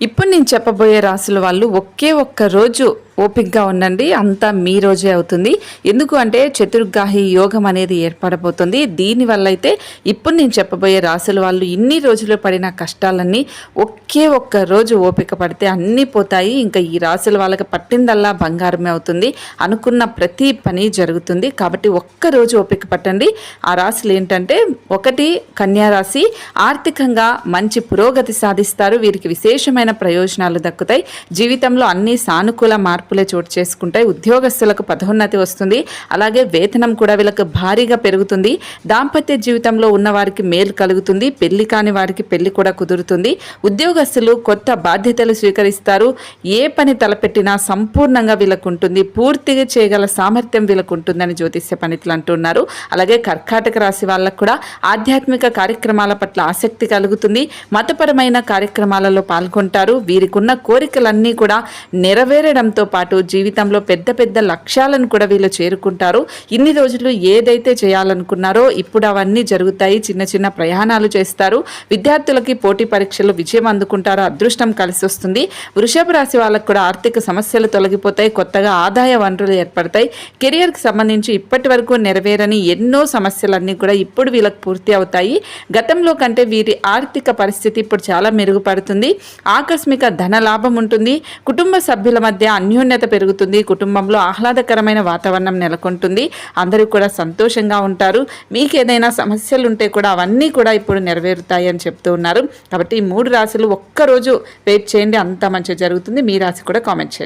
ఇప్పుడు నేను చెప్పబోయే రాసుల వాళ్ళు ఒకే ఒక్క రోజు ఓపికగా ఉండండి అంతా మీ రోజే అవుతుంది. ఎందుకు అంటే చతుర్గాహి యోగం అనేది ఏర్పడబోతుంది. దీనివల్ల అయితే ఇప్పుడు నేను చెప్పబోయే రాసుల వాళ్ళు ఇన్ని రోజులు పడిన కష్టాలన్నీ ఒకే ఒక్క రోజు ఓపిక పడితే అన్నీ పోతాయి. ఇంకా ఈ రాసుల వాళ్ళకి పట్టిందల్లా బంగారమే అవుతుంది. అనుకున్న ప్రతి పని జరుగుతుంది. కాబట్టి ఒక్క రోజు ఓపిక పట్టండి. ఆ రాశులు ఏంటంటే ఒకటి కన్యారాశి ఆర్థికంగా మంచి పురోగతి సాధిస్తారు. వీరికి విశేషమైన ప్రయోజనాలు దక్కుతాయి. జీవితంలో అన్ని సానుకూల మార్పు మార్పులే చోటు చేసుకుంటాయి. ఉద్యోగస్తులకు పదోన్నతి వస్తుంది. అలాగే వేతనం కూడా వీళ్ళకి భారీగా పెరుగుతుంది. దాంపత్య జీవితంలో ఉన్న వారికి మేలు కలుగుతుంది. పెళ్ళి కాని వారికి పెళ్ళి కూడా కుదురుతుంది. ఉద్యోగస్తులు కొత్త బాధ్యతలు స్వీకరిస్తారు. ఏ పని తలపెట్టినా సంపూర్ణంగా వీళ్ళకు ఉంటుంది. పూర్తిగా చేయగల సామర్థ్యం వీళ్ళకు ఉంటుందని జ్యోతిష్య పండితులు అంటున్నారు అలాగే కర్కాటక రాశి వాళ్ళకు కూడా ఆధ్యాత్మిక కార్యక్రమాల పట్ల ఆసక్తి కలుగుతుంది. మతపరమైన కార్యక్రమాలలో పాల్గొంటారు. వీరికి ఉన్న కోరికలన్నీ కూడా నెరవేరడంతో పాటు జీవితంలో పెద్ద పెద్ద లక్ష్యాలను కూడా వీళ్ళు చేరుకుంటారు. ఇన్ని రోజులు ఏదైతే చేయాలనుకున్నారో ఇప్పుడు అవన్నీ జరుగుతాయి. చిన్న చిన్న ప్రయాణాలు చేస్తారు. విద్యార్థులకి పోటీ పరీక్షలు విజయం అందుకుంటారు. అదృష్టం కలిసి వస్తుంది. వృషభ రాశి వాళ్ళకు కూడా ఆర్థిక సమస్యలు తొలగిపోతాయి. కొత్తగా ఆదాయ వనరులు ఏర్పడతాయి. కెరియర్కి సంబంధించి ఇప్పటి వరకు నెరవేరని ఎన్నో సమస్యలన్నీ కూడా ఇప్పుడు వీళ్ళకి పూర్తి అవుతాయి. గతంలో కంటే వీరి ఆర్థిక పరిస్థితి ఇప్పుడు చాలా మెరుగుపడుతుంది. ఆకస్మిక ధన లాభం ఉంటుంది. కుటుంబ సభ్యుల మధ్య అన్యోన్యత పెరుగుతుంది కుటుంబంలో ఆహ్లాదకరమైన వాతావరణం నెలకొంటుంది అందరూ కూడా సంతోషంగా ఉంటారు. మీకు ఏదైనా సమస్యలు ఉంటే కూడా అవన్నీ కూడా ఇప్పుడు నెరవేరుతాయి అని చెప్తూ ఉన్నారు. కాబట్టి ఈ మూడు రాశులు ఒక్కరోజు వెయిట్ చేయండి అంత మంచిగా జరుగుతుంది. మీ రాశి కూడా కామెంట్ చేయండి.